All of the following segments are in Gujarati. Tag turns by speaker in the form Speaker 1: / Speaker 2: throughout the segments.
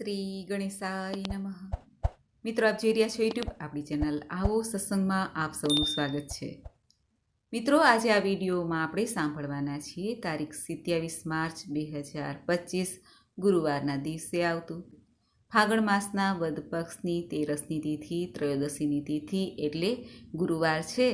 Speaker 1: શ્રી ગણેશાય નમઃ. મિત્રો, આપ જોઈ રહ્યા છો યુટ્યુબ આપણી ચેનલ આવો સત્સંગમાં આપ સૌનું સ્વાગત છે. મિત્રો, આજે આ વિડીયોમાં આપણે સાંભળવાના છીએ તારીખ સિત્યાવીસ માર્ચ બે હજાર પચીસ, ગુરુવારના દિવસે આવતું. ફાગણ માસના વદ પક્ષની તેરસની તિથિ, ત્રયોદશીની તિથિ એટલે ગુરુવાર છે.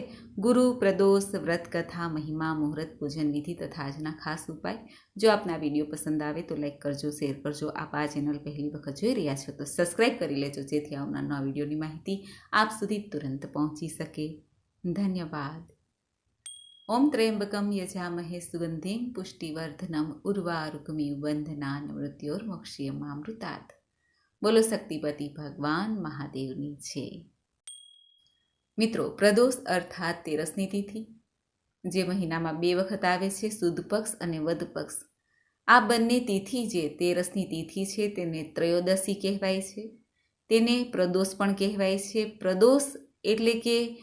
Speaker 1: ગુરુ, પ્રદોષ વ્રત કથા મહિમા, મુહૂર્ત, પૂજન વિધિ તથા આજના ખાસ ઉપાય. જો આપના વીડિયો પસંદ આવે તો લાઈક કરજો, શેર કરજો. આપ આ ચેનલ પહેલી વખત જોઈ રહ્યા છો તો સબસ્ક્રાઈબ કરી લેજો, જેથી આવનાર નવા વિડીયોની માહિતી આપ સુધી તુરંત પહોંચી શકે. ધન્યવાદ. ઓમ ત્રયંબકમ યજામહે સુગંધિમ પુષ્ટિવર્ધનમ ઉર્વારુકમી બંધનાન મૃત્યોર્મોક્ષીયમામૃતાત બોલો શક્તિપતિ ભગવાન મહાદેવની છે. મિત્રો, પ્રદોષ અર્થાત તેરસની તિથિ, જે મહિનામાં બે વખત આવે છે, સુદ પક્ષ અને વદ પક્ષ. આ બંને તિથિ જે તેરસની તિથિ છે, તેને ત્રયોદશી કહેવાય છે. તેને પ્રદોષ પણ કહેવાય છે. પ્રદોષ એટલે કે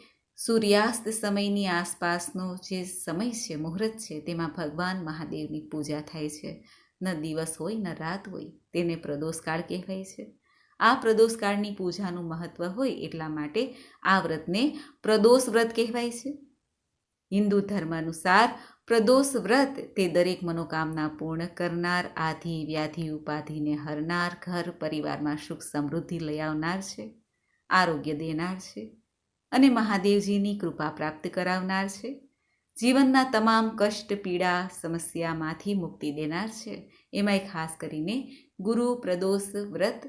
Speaker 1: સૂર્યાસ્ત સમયની આસપાસનો જે સમય છે, મુહૂર્ત છે, તેમાં ભગવાન મહાદેવની પૂજા થાય છે. ન દિવસ હોય, ન રાત હોય, તેને પ્રદોષકાળ કહેવાય છે. આ પ્રદોષકાળની પૂજાનું મહત્વ હોય એટલા માટે આ વ્રતને પ્રદોષ વ્રત કહેવાય છે. હિન્દુ ધર્મ અનુસાર પ્રદોષ વ્રત તે દરેક મનોકામના પૂર્ણ કરનાર, આધિ વ્યાધિ ઉપાધિને હરનાર, ઘર પરિવારમાં સુખ સમૃદ્ધિ લઈ આવનાર છે, આરોગ્ય દેનાર છે અને મહાદેવજીની કૃપા પ્રાપ્ત કરાવનાર છે. જીવનના તમામ કષ્ટ, પીડા, સમસ્યામાંથી મુક્તિ દેનાર છે. એમાંય ખાસ કરીને ગુરુ, પ્રદોષ, વ્રત,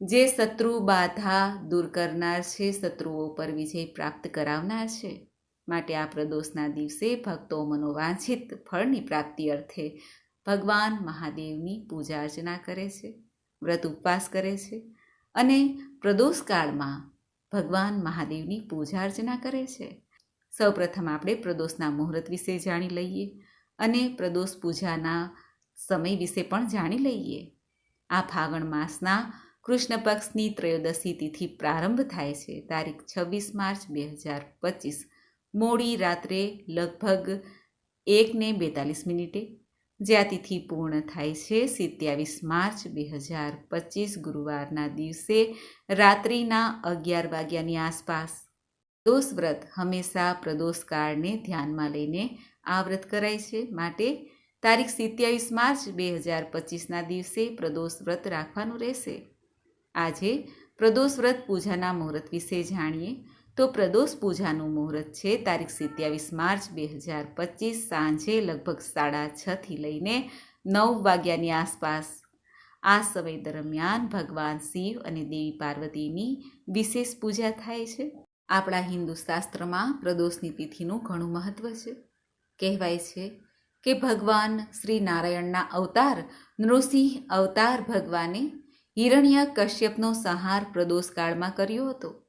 Speaker 1: જે શત્રુ બાધા દૂર કરનાર છે, શત્રુઓ પર વિજય પ્રાપ્ત કરાવનાર છે. માટે આ પ્રદોષના દિવસે ભક્તો મનોવાંછિત ફળની પ્રાપ્તિ અર્થે ભગવાન મહાદેવની પૂજા અર્ચના કરે છે, વ્રત ઉપવાસ કરે છે અને પ્રદોષકાળમાં ભગવાન મહાદેવની પૂજા અર્ચના કરે છે. સૌપ્રથમ આપણે પ્રદોષના મુહૂર્ત વિશે જાણી લઈએ અને પ્રદોષ પૂજાના સમય વિશે પણ જાણી લઈએ. આ ફાગણ માસના કૃષ્ણ પક્ષની ત્રયોદશી તિથિ પ્રારંભ થાય છે. તારીખ છવ્વીસ માર્ચ બે હજાર પચીસ. મોડી રાત્રે લગભગ એકને બેતાલીસ મિનિટે. જે આ તિથિ પૂર્ણ થાય છે સિત્યાવીસ માર્ચ બે હજાર પચીસ ગુરુવારના દિવસે રાત્રિના અગિયાર વાગ્યાની આસપાસ. પ્રદોષ વ્રત હંમેશા પ્રદોષકાળને ધ્યાનમાં લઈને આ વ્રત કરાય છે. માટે તારીખ સિત્યાવીસ માર્ચ બે હજાર પચીસના દિવસે પ્રદોષ વ્રત રાખવાનું રહેશે. આજે પ્રદોષ વ્રત પૂજાના મુહૂર્ત વિશે જાણીએ. તો પ્રદોષ પૂજાનું મુહૂર્ત છે તારીખ સિત્યાવીસ માર્ચ બે હજાર પચીસ સાંજે લગભગ સાડા છથી લઈને નવ વાગ્યાની આસપાસ. આ સમય દરમિયાન ભગવાન શિવ અને દેવી પાર્વતીની વિશેષ પૂજા થાય છે. આપણા હિન્દુ શાસ્ત્રમાં પ્રદોષની તિથિનું ઘણું મહત્વ છે. કહેવાય છે કે ભગવાન શ્રી નારાયણના અવતાર, નૃસિંહ અવતાર ભગવાને હિરણ્ય કશ્યપનો સંહાર પ્રદોષકાળમાં કર્યો હતો.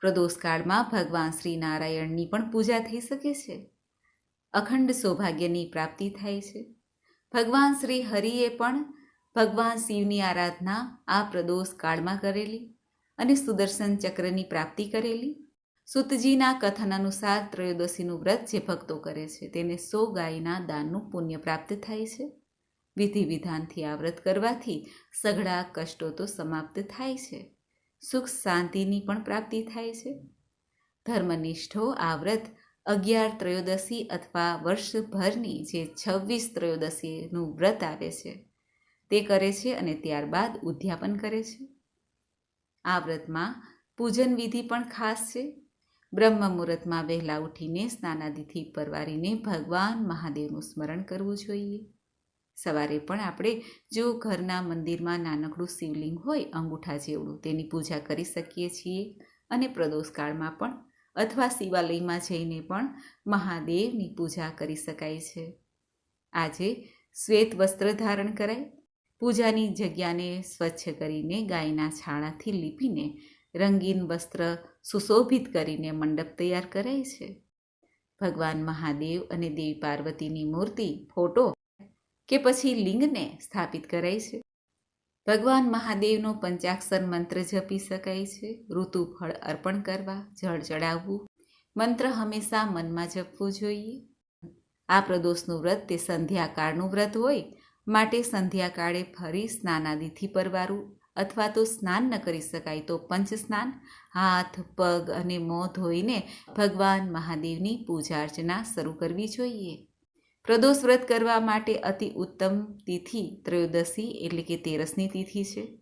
Speaker 1: પ્રદોષકાળમાં ભગવાન શ્રી નારાયણની પણ પૂજા થઈ શકે છે. અખંડ સૌભાગ્યની પ્રાપ્તિ થાય છે. ભગવાન શ્રી હરિએ પણ ભગવાન શિવની આરાધના આ પ્રદોષ કાળમાં કરેલી અને સુદર્શન ચક્રની પ્રાપ્તિ કરેલી. સુતજીના કથન અનુસાર ત્રયોદશીનું વ્રત જે ભક્તો કરે છે તેને સો ગાયના દાનનું પુણ્ય પ્રાપ્ત થાય છે. વિધિ વિધાનથી આ વ્રત કરવાથી સઘળા કષ્ટો તો સમાપ્ત થાય છે. સુખ શાંતિની પણ પ્રાપ્તિ થાય છે. ધર્મનિષ્ઠો આ વ્રત અગિયાર ત્રયોદશી અથવા વર્ષભરની જે છવ્વીસ ત્રયોદશીનું વ્રત આવે છે તે કરે છે અને ત્યારબાદ ઉદ્યાપન કરે છે. આ વ્રતમાં પૂજન વિધિ પણ ખાસ છે. બ્રહ્મ મુહૂર્તમાં વહેલા ઉઠીને સ્નાનાદિથી પરવારીને ભગવાન મહાદેવનું સ્મરણ કરવું જોઈએ. સવારે પણ આપણે જો ઘરના મંદિરમાં નાનકડું શિવલિંગ હોય, અંગૂઠા જેવડું તેની પૂજા કરી શકીએ છીએ અને પ્રદોષકાળમાં પણ અથવા શિવાલયમાં જઈને પણ મહાદેવની પૂજા કરી શકાય છે. આજે શ્વેત વસ્ત્ર ધારણ કરાય. પૂજાની જગ્યાને સ્વચ્છ કરીને ગાયના છાણાથી લીપીને રંગીન વસ્ત્ર સુશોભિત કરીને મંડપ તૈયાર કરાય છે. ભગવાન મહાદેવ અને દેવી પાર્વતીની મૂર્તિ, ફોટો કે પછી લિંગને સ્થાપિત કરાય છે. ભગવાન મહાદેવનો પંચાક્ષર મંત્ર જપી શકાય છે. ઋતુ ફળ અર્પણ કરવા, જળ ચડાવવું, મંત્ર હંમેશા મનમાં જપવું જોઈએ. આ પ્રદોષનું વ્રત તે સંધ્યાકાળનું વ્રત હોય, માટે સંધ્યાકાળે ફરી સ્નાનાદિથી પરવારું. અથવા તો સ્નાન ન કરી શકાય તો પંચ સ્નાન હાથ, પગ અને મોં ધોઈને ભગવાન મહાદેવની પૂજા અર્ચના શરૂ કરવી જોઈએ. પ્રદોષ વ્રત કરવા માટે અતિ ઉત્તમ તિથિ ત્રયોદશી એટલે કે તેરસની તિથિ છે.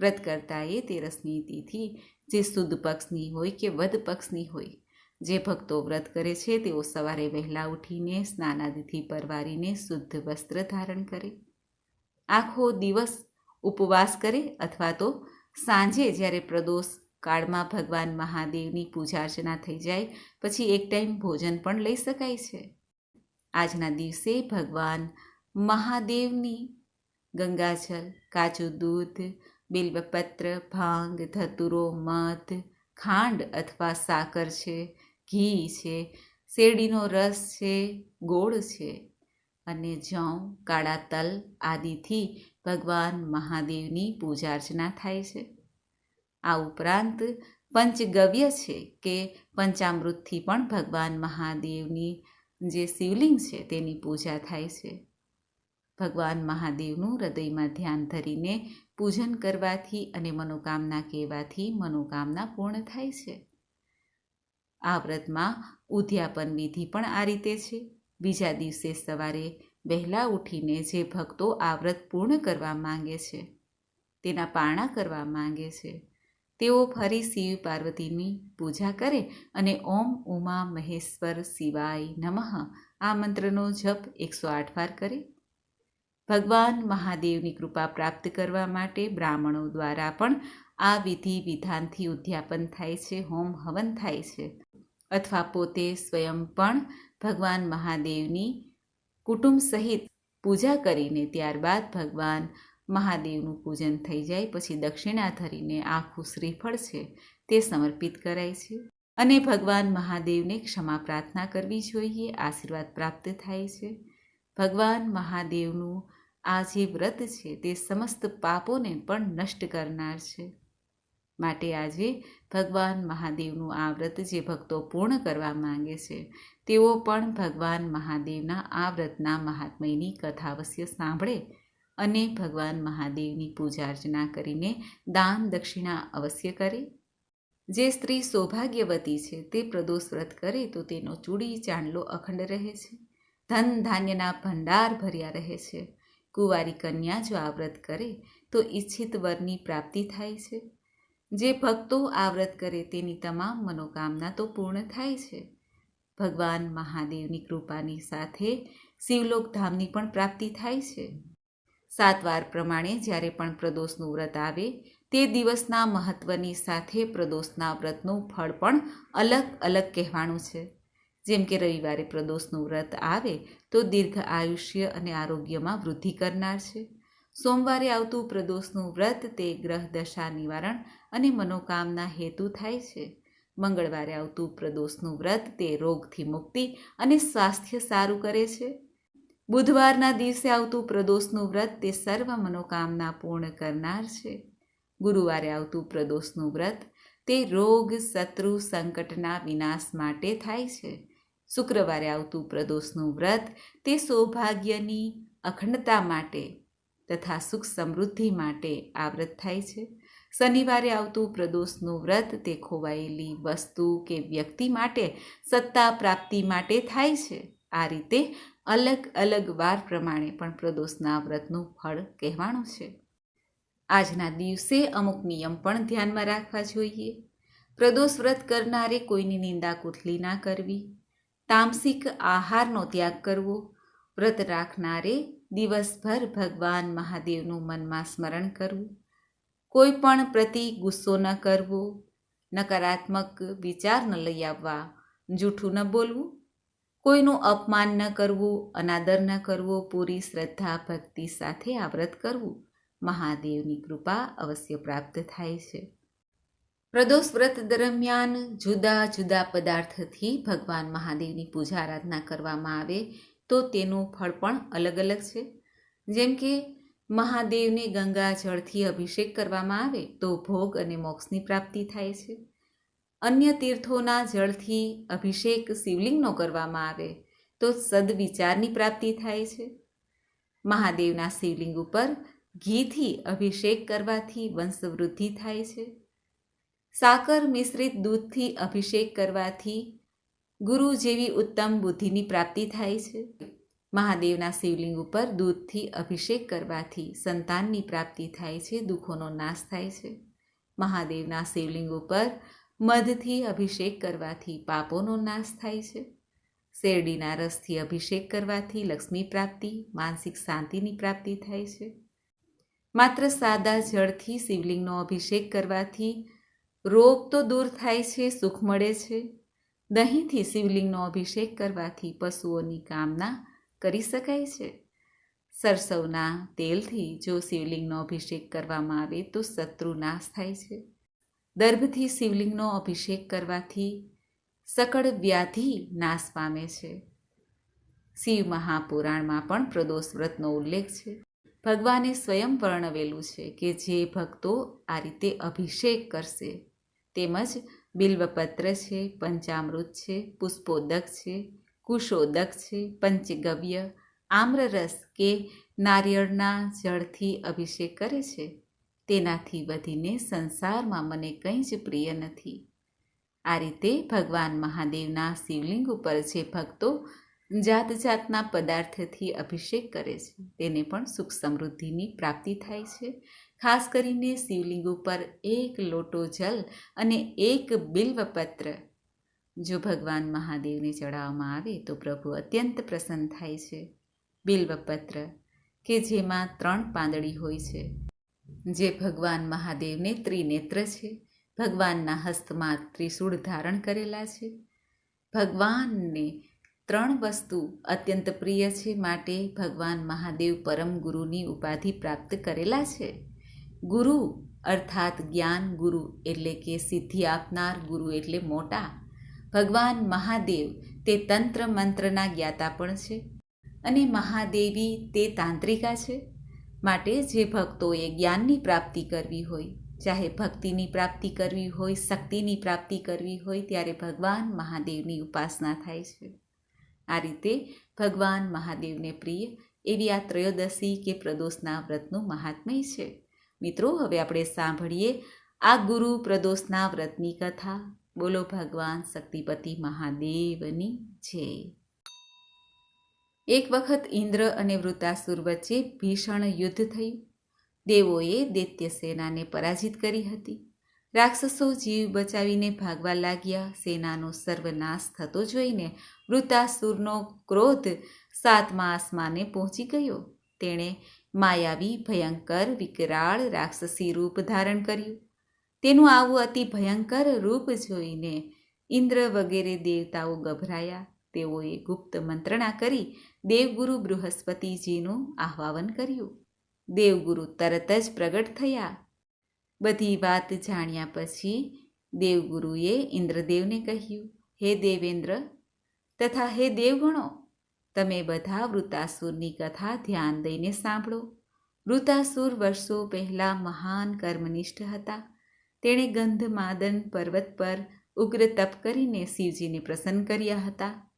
Speaker 1: વ્રત કરતાએ તેરસની તિથિ જે શુદ્ધ પક્ષની હોય કે વધ પક્ષની હોય. જે ભક્તો વ્રત કરે છે તેઓ સવારે વહેલા ઉઠીને સ્નાનાદિથી પરવારીને શુદ્ધ વસ્ત્ર ધારણ કરે. આખો દિવસ ઉપવાસ કરે અથવા તો સાંજે જ્યારે પ્રદોષ કાળમાં ભગવાન મહાદેવની પૂજા અર્ચના થઈ જાય, પછી એક ટાઈમ ભોજન પણ લઈ શકાય છે. આજના દિવસે ભગવાન મહાદેવની ગંગાજળ કાચું દૂધ, બિલ્વપત્ર, ભાંગ, ધતુરો, મધ, ખાંડ અથવા સાકર છે, ઘી છે, શેરડીનો રસ છે, ગોળ છે અને જવ કાળા તલ આદિથી ભગવાન મહાદેવની પૂજા અર્ચના થાય છે. આ ઉપરાંત પંચગવ્ય છે કે પંચામૃતથી પણ ભગવાન મહાદેવની જે શિવલિંગ છે તેની પૂજા થાય છે. ભગવાન મહાદેવનું હૃદયમાં ધ્યાન ધરીને પૂજન કરવાથી અને મનોકામના કહેવાથી મનોકામના પૂર્ણ થાય છે. આ વ્રતમાં ઉદ્યાપન વિધિ પણ આ રીતે છે. બીજા દિવસે સવારે વહેલા ઉઠીને જે ભક્તો આ વ્રત પૂર્ણ કરવા માંગે છે, તેના પારણા કરવા માંગે છે. તેઓ ફરી શિવ પાર્વતીની પૂજા કરે અને ઓમ ઉમા મહેશ્વર શિવાય નમઃ આ મંત્રનો જપ એકસો આઠ વાર કરે. ભગવાન મહાદેવની કૃપા પ્રાપ્ત કરવા માટે બ્રાહ્મણો દ્વારા પણ આ વિધિ વિધાનથી ઉદ્યાપન થાય છે, હોમ હવન થાય છે. અથવા પોતે સ્વયં પણ ભગવાન મહાદેવની કુટુંબ સહિત પૂજા કરીને ત્યારબાદ ભગવાન મહાદેવનું પૂજન થઈ જાય, પછી દક્ષિણા ધરીને આખું શ્રીફળ છે તે સમર્પિત કરાય છે. અને ભગવાન મહાદેવને ક્ષમા પ્રાર્થના કરવી જોઈએ, આશીર્વાદ પ્રાપ્ત થાય છે. ભગવાન મહાદેવનું આ જે વ્રત છે તે સમસ્ત પાપોને પણ નષ્ટ કરનાર છે. માટે આજે ભગવાન મહાદેવનું આ વ્રત જે ભક્તો પૂર્ણ કરવા માંગે છે, તેઓ પણ ભગવાન મહાદેવના આ વ્રતના મહાત્મયની કથા અવશ્ય સાંભળે અને ભગવાન મહાદેવની પૂજા અર્ચના કરીને દાન દક્ષિણા અવશ્ય કરે. જે સ્ત્રી સૌભાગ્યવતી છે, તે પ્રદોષ વ્રત કરે તો તેનો ચૂડી, ચાંદલો અખંડ રહે છે. ધન ધાન્યના ભંડાર ભર્યા રહે છે. કુંવારી કન્યા જો આ વ્રત કરે તો ઈચ્છિત વરની પ્રાપ્તિ થાય છે. જે ભક્તો આ વ્રત કરે તેની તમામ મનોકામના તો પૂર્ણ થાય છે. ભગવાન મહાદેવની કૃપાની સાથે શિવલોક ધામની પણ પ્રાપ્તિ થાય છે. સાત વાર પ્રમાણે જ્યારે પણ પ્રદોષનું વ્રત આવે, તે દિવસના મહત્વની સાથે પ્રદોષના વ્રતનું ફળ પણ અલગ અલગ કહેવાનું છે. જેમ કે રવિવારે પ્રદોષનું વ્રત આવે, તો દીર્ઘ આયુષ્ય અને આરોગ્યમાં વૃદ્ધિ કરનાર છે. સોમવારે આવતું પ્રદોષનું વ્રત તે ગ્રહ દશા નિવારણ અને મનોકામના હેતુ થાય છે. મંગળવારે આવતું પ્રદોષનું વ્રત તે રોગથી મુક્તિ અને સ્વાસ્થ્ય સારું કરે છે. બુધવારના દિવસે આવતું પ્રદોષનું વ્રત તે સર્વ મનોકામના પૂર્ણ કરનાર છે. ગુરુવારે આવતું પ્રદોષનું વ્રત તે રોગ, શત્રુ, સંકટના વિનાશ માટે થાય છે. શુક્રવારે આવતું પ્રદોષનું વ્રત તે સૌભાગ્યની અખંડતા માટે તથા સુખ સમૃદ્ધિ માટે આ વ્રત થાય છે. શનિવારે આવતું પ્રદોષનું વ્રત તે ખોવાયેલી વસ્તુ કે વ્યક્તિ માટે સત્તા પ્રાપ્તિ માટે થાય છે. આ રીતે અલગ અલગ વાર પ્રમાણે પણ પ્રદોષના વ્રતનું ફળ કહેવાનું છે. આજના દિવસે અમુક નિયમ પણ ધ્યાનમાં રાખવા જોઈએ. પ્રદોષ વ્રત કરનારે કોઈની નિંદા કુથલી ના કરવી. તામસિક આહારનો ત્યાગ કરવો. વ્રત રાખનારે દિવસભર ભગવાન મહાદેવનું મનમાં સ્મરણ કરવું. કોઈ પણ પ્રતિ ગુસ્સો ન કરવો, નકારાત્મક વિચાર ન લઈ આવવા, જૂઠું ન બોલવું. કોઈનું અપમાન ન કરવું, અનાદર ન કરવો, પૂરી શ્રદ્ધા, ભક્તિ સાથે આ વ્રત કરવું મહાદેવની કૃપા અવશ્ય પ્રાપ્ત થાય છે. પ્રદોષ વ્રત દરમિયાન જુદા જુદા પદાર્થથી ભગવાન મહાદેવની પૂજા આરાધના કરવામાં આવે તો તેનું ફળ પણ અલગ અલગ છે. જેમ કે, મહાદેવને ગંગા જળથી અભિષેક કરવામાં આવે તો ભોગ અને મોક્ષની પ્રાપ્તિ થાય છે. અન્ય તીર્થોના જળથી અભિષેક શિવલિંગનો કરવામાં આવે તો સદવિચારની પ્રાપ્તિ થાય છે. મહાદેવના શિવલિંગ ઉપર ઘીથી અભિષેક કરવાથી વંશવૃદ્ધિ થાય છે. સાકર મિશ્રિત દૂધથી અભિષેક કરવાથી ગુરુ જેવી ઉત્તમ બુદ્ધિની પ્રાપ્તિ થાય છે. મહાદેવના શિવલિંગ ઉપર દૂધથી અભિષેક કરવાથી સંતાનની પ્રાપ્તિ થાય છે, દુઃખોનો નાશ થાય છે. મહાદેવના શિવલિંગ ઉપર મધથી અભિષેક કરવાથી પાપોનો નાશ થાય છે. શેરડીના રસથી અભિષેક કરવાથી લક્ષ્મી પ્રાપ્તિ, માનસિક શાંતિની પ્રાપ્તિ થાય છે. માત્ર સાદા જળથી શિવલિંગનો અભિષેક કરવાથી રોગ તો દૂર થાય છે, સુખ મળે છે. દહીંથી શિવલિંગનો અભિષેક કરવાથી પશુઓની કામના કરી શકાય છે. સરસવના તેલથી જો શિવલિંગનો અભિષેક કરવામાં આવે તો શત્રુ નાશ થાય છે. દર્ભથી શિવલિંગનો અભિષેક કરવાથી સકળ વ્યાધિ નાશ પામે છે. શિવ મહાપુરાણમાં પણ પ્રદોષ વ્રતનો ઉલ્લેખ છે. ભગવાને સ્વયં વર્ણવેલું છે કે જે ભક્તો આ રીતે અભિષેક કરશે તેમજ બિલ્વપત્ર છે, પંચામૃત છે, પુષ્પોદક છે, કુશોદક છે, પંચગવ્ય, આમ્રરસ કે નારિયેળના જળથી અભિષેક કરે છે. તેનાથી વધીને સંસારમાં મને કંઈ જ પ્રિય નથી. આ રીતે ભગવાન મહાદેવના શિવલિંગ ઉપર જે ભક્તો જાત જાતના પદાર્થથી અભિષેક કરે છે, તેને પણ સુખ સમૃદ્ધિની પ્રાપ્તિ થાય છે. ખાસ કરીને શિવલિંગ ઉપર એક લોટો જલ અને એક બિલ્વપત્ર. જો ભગવાન મહાદેવને ચડાવવામાં આવે તો પ્રભુ અત્યંત પ્રસન્ન થાય છે. બિલ્વપત્ર, કે જેમાં ત્રણ પાંદડી હોય છે. જે ભગવાન મહાદેવને ત્રિનેત્ર છે. ભગવાનના હસ્તમાં ત્રિશૂળ ધારણ કરેલા છે. ભગવાનને ત્રણ વસ્તુ અત્યંત પ્રિય છે માટે ભગવાન મહાદેવ પરમ ગુરુની ઉપાધિ પ્રાપ્ત કરેલા છે. ગુરુ, અર્થાત જ્ઞાન ગુરુ એટલે કે સિદ્ધિ આપનાર ગુરુ એટલે મોટા. ભગવાન મહાદેવ તે તંત્ર મંત્રના જ્ઞાતા પણ છે અને મહાદેવી તે તાંત્રિકા છે. માટે જે ભક્તોએ જ્ઞાનની પ્રાપ્તિ કરવી હોય, ચાહે ભક્તિની પ્રાપ્તિ કરવી હોય, શક્તિની પ્રાપ્તિ કરવી હોય, ત્યારે ભગવાન મહાદેવની ઉપાસના થાય છે. આ રીતે ભગવાન મહાદેવને પ્રિય એવી આ ત્રયોદશી કે પ્રદોષના વ્રતનું મહાત્મય છે. મિત્રો, હવે આપણે સાંભળીએ આ ગુરુ પ્રદોષના વ્રતની કથા. બોલો ભગવાન શક્તિપતિ મહાદેવની છે એક વખત ઇન્દ્ર અને વૃતાસુર વચ્ચે ભીષણ યુદ્ધ થયું. દેવોએ દૈત્ય સેનાને પરાજિત કરી હતી. રાક્ષસો જીવ બચાવીને ભાગવા લાગ્યા. સેનાનો સર્વનાશ થતો જોઈને વૃતાસુરનો ક્રોધ સાતમા આસમાને પહોંચી ગયો. તેણે માયાવી ભયંકર વિકરાળ રાક્ષસી રૂપ ધારણ કર્યું. તેનું આવું અતિ ભયંકર રૂપ જોઈને ઇન્દ્ર વગેરે દેવતાઓ ગભરાયા. તેઓએ ગુપ્ત મંત્રણા કરી દેવગુરુ બૃહસ્પતિજીનું આહ્વાન કર્યું. દેવગુરુ તરત જ પ્રગટ થયા. બધી વાત જાણ્યા પછી દેવગુરુએ ઇન્દ્રદેવને કહ્યું, હે દેવેન્દ્ર, તથા હે દેવગણો તમે બધા વૃતાસુરની કથા ધ્યાન દઈને સાંભળો. વૃતાસુર વર્ષો પહેલાં મહાન કર્મનિષ્ઠ હતા. તેણે ગંધમાદન પર્વત પર ઉગ્ર તપ કરીને શિવજીને પ્રસન્ન કર્યા હતા.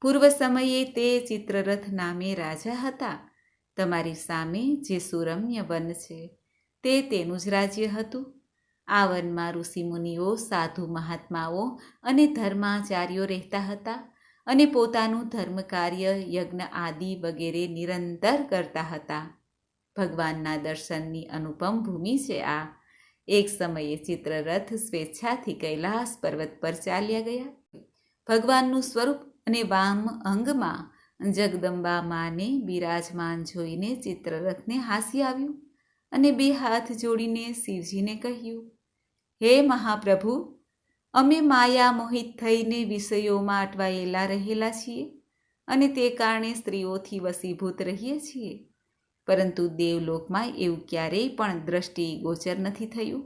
Speaker 1: પૂર્વ સમયે તે ચિત્રરથ નામે રાજા હતા. તમારી સામે જે સુરમ્ય વન છે, તે તેનું જ રાજ્ય હતું. આ વનમાં ઋષિમુનિઓ સાધુ મહાત્માઓ અને ધર્માચાર્યો રહેતા હતા. અને પોતાનું ધર્મ કાર્ય યજ્ઞ આદિ વગેરે નિરંતર કરતા હતા. ભગવાનના દર્શનની અનુપમ ભૂમિ છે આ. એક સમયે ચિત્રરથ સ્વેચ્છાથી કૈલાસ પર્વત પર ચાલ્યા ગયા. ભગવાનનું સ્વરૂપ અને વામ અંગમાં જગદંબા માને બિરાજમાન જોઈને ચિત્રરથને હાસ્ય આવ્યું અને બે હાથ જોડીને શિવજીને કહ્યું, હે મહાપ્રભુ અમે માયા મોહિત થઈને વિષયોમાં અટવાયેલા રહેલા છીએ અને તે કારણે સ્ત્રીઓથી વસીભૂત રહીએ છીએ. પરંતુ દેવલોકમાં એવું ક્યારેય પણ દ્રષ્ટિ ગોચર નથી થયું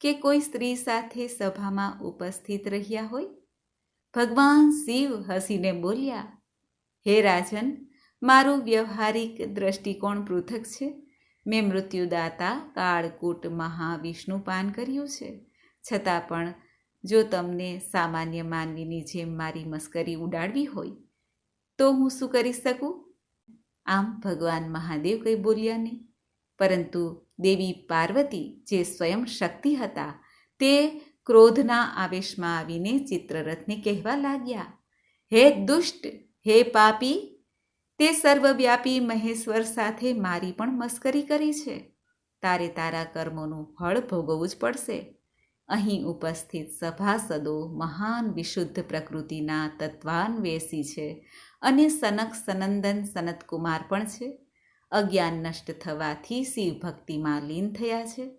Speaker 1: કે કોઈ સ્ત્રી સાથે સભામાં ઉપસ્થિત રહ્યા હોય. ભગવાન શિવ હસીને બોલ્યા, હે રાજન, મારું વ્યવહારિક દ્રષ્ટિકોણ પૃથક છે. મેં મૃત્યુદાતા કાળકૂટ મહાવિષ્ણુ પાન કર્યું છે. છતાં પણ જો તમને સામાન્ય માનવીની જેમ મારી મસ્કરી ઉડાડવી હોય, તો હું શું કરી શકું? આમ ભગવાન મહાદેવ કંઈ બોલ્યા નહીં, પરંતુ દેવી પાર્વતી જે સ્વયં શક્તિ હતા તે ક્રોધના આવેશમાં આવીને ચિત્રરથને કહેવા લાગ્યા, હે દુષ્ટ, હે પાપી, તે સર્વવ્યાપી મહેશ્વર સાથે મારી પણ મસ્કરી કરી છે. તારે તારા કર્મોનું ફળ ભોગવવું જ પડશે. અહીં ઉપસ્થિત સભાસદો મહાન વિશુદ્ધ પ્રકૃતિના તત્વાન્વેષી છે અને સનક સનંદન સનતકુમાર પણ છે. અજ્ઞાન નષ્ટ થવાથી શિવ ભક્તિમાં લીન થયા છે.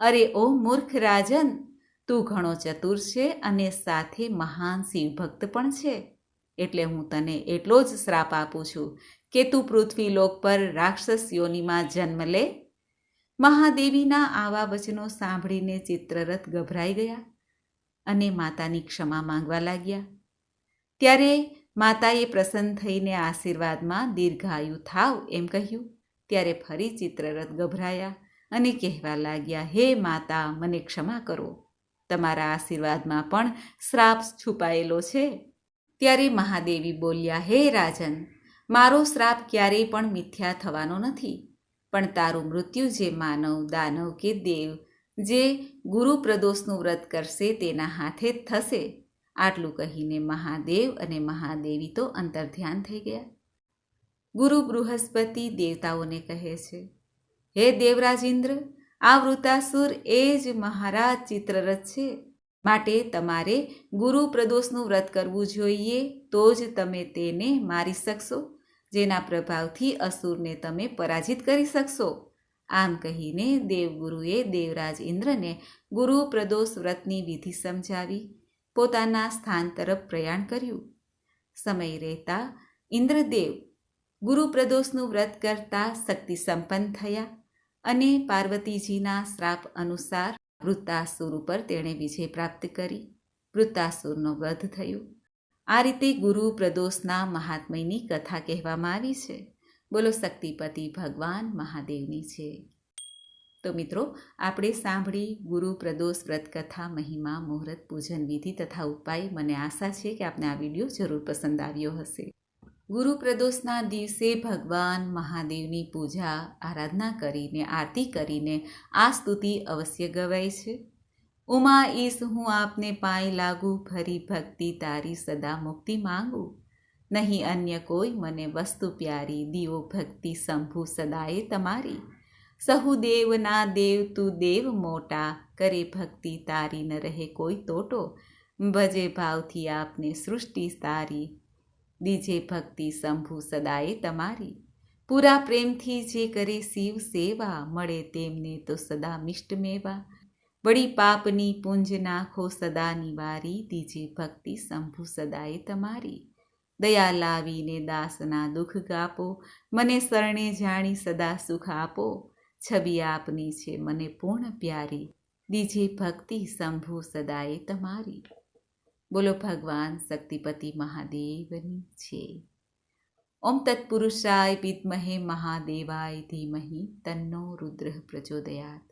Speaker 1: અરે ઓ મૂર્ખ રાજન, તું ઘણો ચતુર છે અને સાથે મહાન શિવભક્ત પણ છે. એટલે હું તને એટલો જ શ્રાપ આપું છું કે તું પૃથ્વી લોક પર રાક્ષસ યોનિમાં જન્મ લે મહાદેવીના આવા વચનો સાંભળીને ચિત્રરથ ગભરાઈ ગયા અને માતાની ક્ષમા માંગવા લાગ્યા. ત્યારે માતાએ પ્રસન્ન થઈને આશીર્વાદમાં દીર્ઘાયુ થાવ એમ કહ્યું. ત્યારે ફરી ચિત્રરથ ગભરાયા અને કહેવા લાગ્યા, હે માતા, મને ક્ષમા કરો. તમારા આશીર્વાદમાં પણ શ્રાપ છુપાયેલો છે. ત્યારે મહાદેવી બોલ્યા, હે રાજન, મારો શ્રાપ ક્યારેય પણ મિથ્યા થવાનો નથી. પણ તારું મૃત્યુ જે માનવ, દાનવ કે દેવ, જે ગુરુ પ્રદોષનું વ્રત કરશે તેના હાથે જ થશે. આટલું કહીને મહાદેવ અને મહાદેવી તો અંતર્ધ્યાન થઈ ગયા. ગુરુ બૃહસ્પતિ દેવતાઓને કહે છે, હે દેવરાજ ઇન્દ્ર આ વૃતાસુર એ જ મહારાજ ચિત્રરથ છે. માટે તમારે ગુરુ પ્રદોષનું વ્રત કરવું જોઈએ તો જ તમે તેને મારી શકશો. જેના પ્રભાવથી અસુરને તમે પરાજિત કરી શકશો. આમ કહીને દેવગુરુએ દેવરાજ ઇન્દ્રને ગુરુ પ્રદોષ વ્રતની વિધિ સમજાવી, પોતાના સ્થાન તરફ પ્રયાણ કર્યું. સમય રહેતા ઇન્દ્રદેવ ગુરુ પ્રદોષનું વ્રત કરતા શક્તિ સંપન્ન થયા અને પાર્વતીજીના શ્રાપ અનુસાર વૃત્તાસુર ઉપર તેણે વિજય પ્રાપ્ત કરી. વૃત્તાસુરનો વધ થયો. આ રીતે ગુરુ પ્રદોષના મહાત્મયની કથા કહેવામાં આવી છે. બોલો, શક્તિપતિ ભગવાન મહાદેવની છે. તો મિત્રો, આપણે સાંભળી ગુરુ પ્રદોષ વ્રત કથા, મહિમા, મુહૂર્ત, પૂજન વિધિ તથા ઉપાય. મને આશા છે કે આપને આ વીડિયો જરૂર પસંદ આવ્યો હશે. ગુરુ પ્રદોષના દિવસે ભગવાન મહાદેવની પૂજા, આરાધના કરીને, આરતી કરીને આ સ્તુતિ અવશ્ય ગવાય છે. ઉમા ઈસ, હું આપને પાય લાગુ ફરી ભક્તિ તારી સદા મુક્તિ માંગુ. નહીં અન્ય કોઈ મને વસ્તુ પ્યારી, દીવો ભક્તિ શંભુ સદાએ તમારી. સહુ દેવના દેવ, તું દેવ મોટા, કરે ભક્તિ તારી, ન રહે કોઈ તોટો. ભજે ભાવથી આપને સૃષ્ટિ તારી દીજે ભક્તિ શંભુ સદાએ તમારી. પૂરા પ્રેમથી જે કરે શિવ સેવા, મળે તેમને તો સદા મિષ્ટ મેવા. વળી પાપની પુંજ નાખો સદા નિવારી દીજે ભક્તિ શંભુ સદાએ તમારી. દયા લાવીને દાસના દુઃખ ગાપો મને શરણે જાણી સદા સુખ આપો. છબી આપની છે મને પૂર્ણ પ્યારી દીજે ભક્તિ શંભુ સદાએ તમારી. બોલો ભગવાન શક્તિપતિ મહાદેવની છે. ઓમ તત્પુરુષાય વિદ્મહે મહાદેવાય ધીમહી, તન્નો રુદ્ર પ્રચોદયાત.